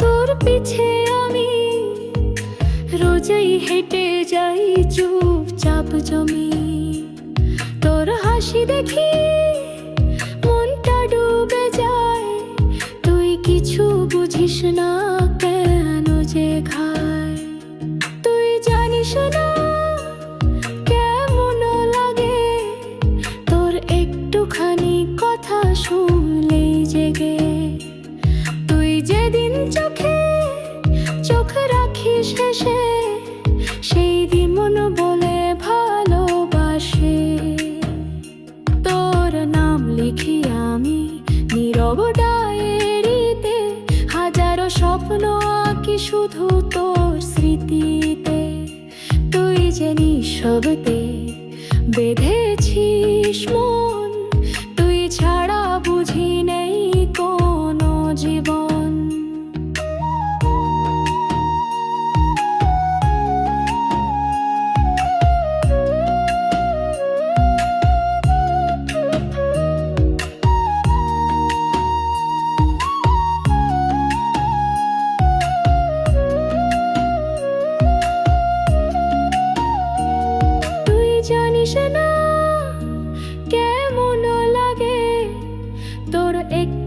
তোর পিছে আমি রোজই হেঁটে যাই চুপচাপ জমি। তোর হাসি দেখি মনটা ডুবে যায়। তুই কিছু বুঝিস না কেন যে খায় তুই জানিস না কেমন লাগে তোর একটুখানি কথা শুন। যেদিন চোখে চোখ রাখিস হেসে সেই দিন মন বলে ভালোবাসে। তোর নাম লিখি আমি নীরব ডায়েরিতে, হাজারো স্বপ্ন আঁকি শুধু তোর স্মৃতিতে। তুই যে নিঃশব্দে বেঁধেছিস মন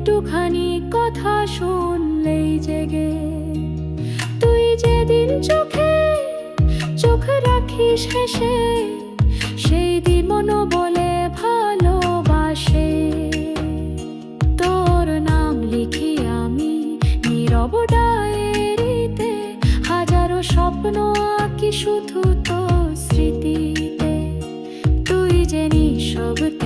একটুখানি কথা শুনলেই জেগে। তুই যেদিন চোখে চোখ রাখিস হেসে সেই দিন বলে ভালোবাসে। তোর নাম লিখি আমি নীরব ডায়েরিতে, হাজারো স্বপ্ন আঁকি শুধু তোর স্মৃতিতে। তুই যে নিঃশব্দে